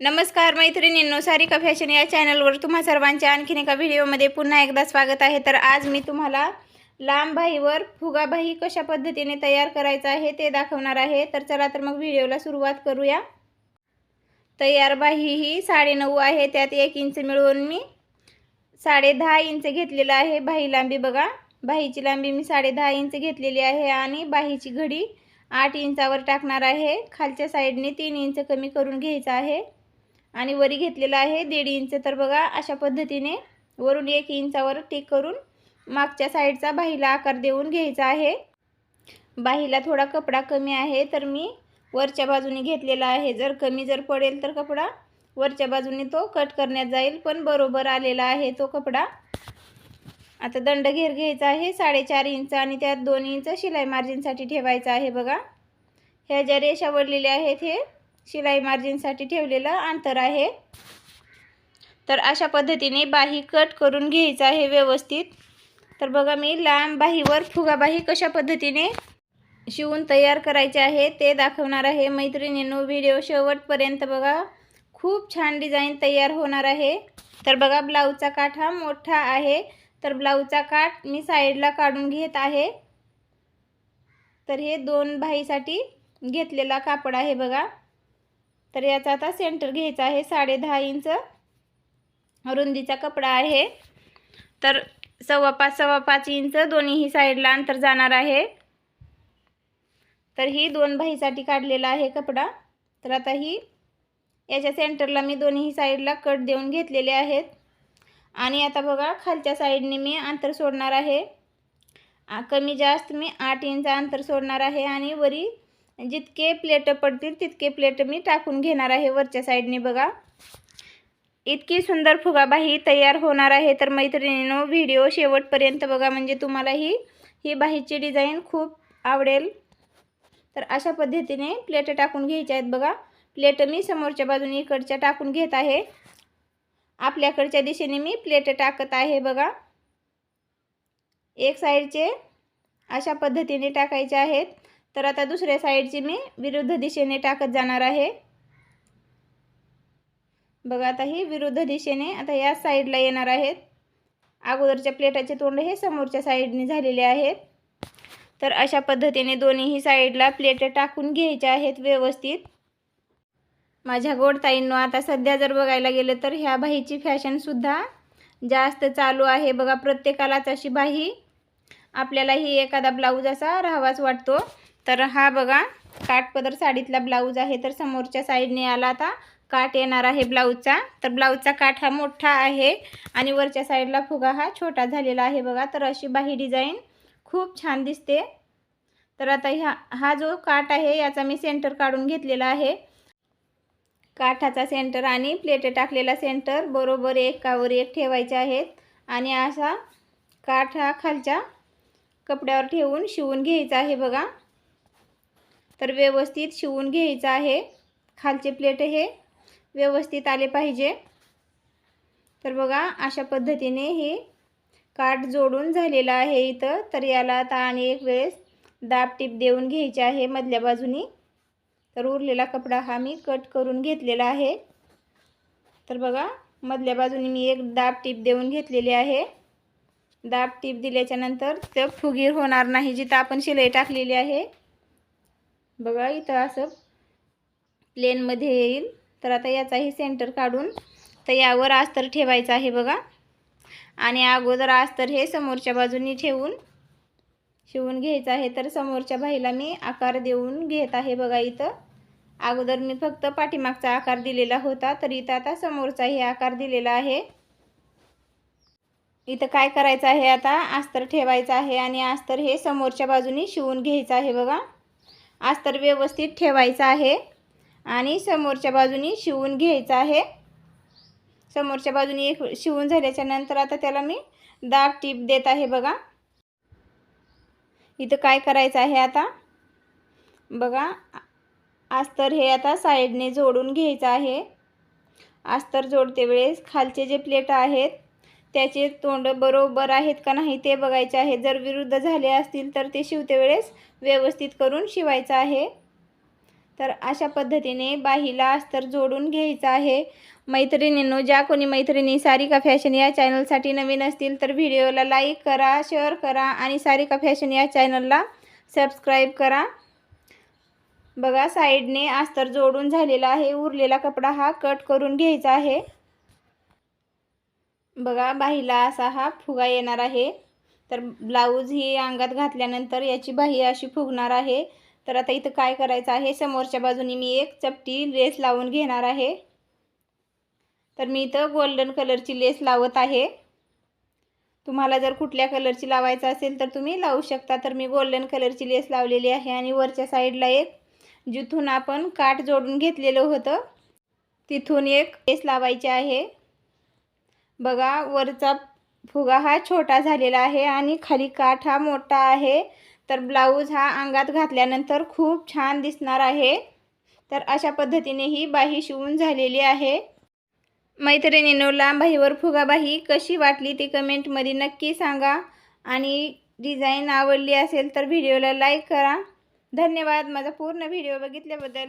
नमस्कार मैत्रिणींनो. सारिका फॅशन या चॅनलवर तुम्हा सर्वांच्या आणखीन एका व्हिडिओमध्ये पुन्हा एकदा स्वागत आहे. तर आज मी तुम्हाला लांब फुगाबाई कशा पद्धतीने तयार करायचं आहे ते दाखवणार आहे. तर चला तर मग व्हिडिओला सुरुवात करूया. तयार बाही ही साडेनऊ आहे. त्यात एक इंच मिळवून मी साडे दहा इंच घेतलेलं आहे. बाही लांबी बघा. बाहीची लांबी मी साडे दहा इंच घेतलेली आहे आणि बाहीची घडी आठ इंचावर टाकणार आहे. खालच्या साईडने तीन इंच कमी करून घ्यायचं आहे. आणि वरी घेतलेलं आहे दीड इंच. तर बघा अशा पद्धतीने वरून एक इंचावर टिक करून मागच्या साईडचा बाहीला आकार देऊन घ्यायचा आहे. बाहीला थोडा कपडा कमी आहे तर मी वरच्या बाजूने घेतलेला आहे. जर कमी जर पडेल तर कपडा वरच्या बाजूने तो कट करण्यात जाईल पण बरोबर आलेला आहे तो कपडा. आता दंड घेर घ्यायचा आहे साडेचार इंच आणि त्यात दोन इंच शिलाई मार्जिनसाठी ठेवायचं आहे बघा. ह्या ज्या रेषा वळलेल्या आहेत हे शिलाई मार्जिनसाठी ठेवलेलं अंतर आहे. तर अशा पद्धतीने बाही कट करून घ्यायचं आहे व्यवस्थित. तर बघा मी लांब बाहीवर फुगाबाही कशा पद्धतीने शिवून तयार करायचे आहे ते दाखवणार आहे. मैत्रिणींनो व्हिडिओ शेवटपर्यंत बघा. खूप छान डिझाईन तयार होणार आहे. तर बघा ब्लाऊजचा काठ हा मोठा आहे. तर ब्लाऊजचा काठ मी साईडला काढून घेत आहे. तर हे दोन भाईसाठी घेतलेला कापड आहे बघा. तर याचा आता सेंटर घ्यायचा आहे. साडे दहा इंच रुंदीचा कपडा आहे. तर सव्वा पाच सव्वा पाच इंच दोन्हीही साईडला अंतर जाणार आहे. तर ही दोन भाईसाठी काढलेला आहे कपडा. तर आता ही याच्या सेंटरला मी दोन्ही साईडला कट देऊन घेतलेले आहेत. आणि आता बघा खालच्या साईडने मी अंतर सोडणार आहे. कमी जास्त मी आठ इंच अंतर सोडणार आहे आणि वरी जितके प्लेट पडतील तितके प्लेट मी टाकून घेणार आहे वरच्या साईडने बघा. इतकी सुंदर फुगाबाही तयार होणार आहे. तर मैत्रिणीनो व्हिडिओ शेवटपर्यंत बघा. म्हणजे तुम्हाला ही ही बाहीची डिझाईन खूप आवडेल. तर अशा पद्धतीने प्लेट टाकून घ्यायच्या आहेत बघा. प्लेट मी समोरच्या बाजूने इकडच्या टाकून घेत आहे. आपल्याकडच्या दिशेने मी प्लेट टाकत आहे बघा. एक साईडचे अशा पद्धतीने टाकायचे आहेत. तर आता दुसऱ्या साईडची मी विरुद्ध दिशेने टाकत जाणार आहे. बघा आता ही विरुद्ध दिशेने आता या साईडला येणार आहेत. अगोदरच्या प्लेटाचे तोंड हे समोरच्या साईडने झालेले आहेत. तर अशा पद्धतीने दोन्हीही साईडला प्लेट टाकून घ्यायच्या आहेत व्यवस्थित. माझ्या गोडताईंनो आता सध्या जर बघायला गेलं तर ह्या बाहीची फॅशनसुद्धा जास्त चालू आहे. बघा प्रत्येकालाच अशी बाही. आपल्यालाही एखादा ब्लाऊज असा राहावाच वाटतो. तर हा बघा काठपदर साडीतला ब्लाऊज आहे तर समोरच्या साईडने आला आता काठ येणार आहे ब्लाऊजचा. तर ब्लाऊजचा काठ हा मोठा आहे आणि वरच्या साईडला फुगा हा छोटा झालेला आहे बघा. तर अशी बाही डिझाईन खूप छान दिसते. तर आता ह्या हा जो काठ आहे याचा मी सेंटर काढून घेतलेला आहे. काठाचा सेंटर आणि प्लेट टाकलेला सेंटर बरोबर एकावर एक ठेवायचे आहेत आणि असा काठ हा खालच्या कपड्यावर ठेवून शिवून घ्यायचा आहे बघा. तर व्यवस्थित शिवून घ्यायचं आहे. खालचे प्लेट हे व्यवस्थित आले पाहिजे. तर बघा अशा पद्धतीने हे काठ जोडून झालेलं आहे इथं. तर याला आता आणि एक वेळेस दाब टीप देऊन घ्यायची आहे मधल्या बाजूनी. तर उरलेला कपडा हा मी कट करून घेतलेला आहे. तर बघा मधल्या बाजूने मी एक दाब टीप देऊन घेतलेली आहे. दाब टीप दिल्याच्यानंतर ते फुगीर होणार नाही जिथं आपण शिलाई टाकलेली आहे. बघा इथं असं प्लेनमध्ये येईल. तर आता याचाही सेंटर काढून तर यावर अस्तर ठेवायचं आहे बघा. आणि अगोदर अस्तर हे समोरच्या बाजूनी ठेवून शिवून घ्यायचं आहे. तर समोरच्या बाईला मी आकार देऊन घेत आहे बघा इथं. अगोदर मी फक्त पाठीमागचा आकार दिलेला होता तर इथं आता समोरचाही आकार दिलेला आहे. इथं काय करायचं आहे आता? अस्तर ठेवायचं आहे आणि अस्तर हे समोरच्या बाजूनी शिवून घ्यायचं आहे बघा. अस्तर व्यवस्थित ठेवायचं आहे. आणि समोरच्या बाजूनी शिवून घ्यायचं आहे. समोरच्या बाजूनी एक शिवून झाल्याच्यानंतर आता त्याला मी दाब टीप देत आहे बघा. इथं काय करायचं आहे आता? बघा अस्तर हे आता साईडने जोडून घ्यायचं आहे. अस्तर जोडते वेळेस खालचे जे प्लेट आहेत त्याचे तोंड बरोबर आहेत का नाही ते बघायचे आहे. जर विरुद्ध झाले असतील तर ते शिवते वेळेस व्यवस्थित करून शिवायचं आहे. तर अशा पद्धतीने बाहीला अस्तर जोडून घ्यायचं आहे. मैत्रिणींनो ज्या कोणी मैत्रिणी सारिका फॅशन या चॅनलसाठी नवीन असतील तर व्हिडिओला लाईक करा शेअर करा आणि सारिका फॅशन या चॅनलला सबस्क्राईब करा. बघा साईडने अस्तर जोडून झालेला आहे. उरलेला कपडा हा कट करून घ्यायचा आहे. बघा बाहीला असा हा फुगा येणार आहे. तर ब्लाऊज ही अंगात घातल्यानंतर याची बाही अशी फुगणार आहे. तर आता इथं काय करायचं आहे? समोरच्या बाजूने मी एक चपटी लेस लावून घेणार आहे. तर मी इथं गोल्डन कलरची लेस लावत आहे. तुम्हाला जर कुठल्या कलरची लावायचं असेल तर तुम्ही लावू शकता. तर मी गोल्डन कलरची लेस लावलेली आहे आणि वरच्या साईडला एक जिथून आपण काठ जोडून घेतलेलं होतं तिथून एक लेस लावायची आहे. बघा वरचा फुगा हा छोटा झालेला आहे आणि खाली काठ हा मोठा आहे. तर ब्लाऊज हा अंगात घातल्यानंतर खूप छान दिसणार आहे. तर अशा पद्धतीने ही बाही शिवून झालेली आहे. मैत्रिणीनो लांब बाहीवर फुगाबाही कशी वाटली ती कमेंटमध्ये नक्की सांगा. आणि डिझाईन आवडली असेल तर व्हिडिओला लाईक करा. धन्यवाद. माझा पूर्ण व्हिडिओ बघितल्याबद्दल.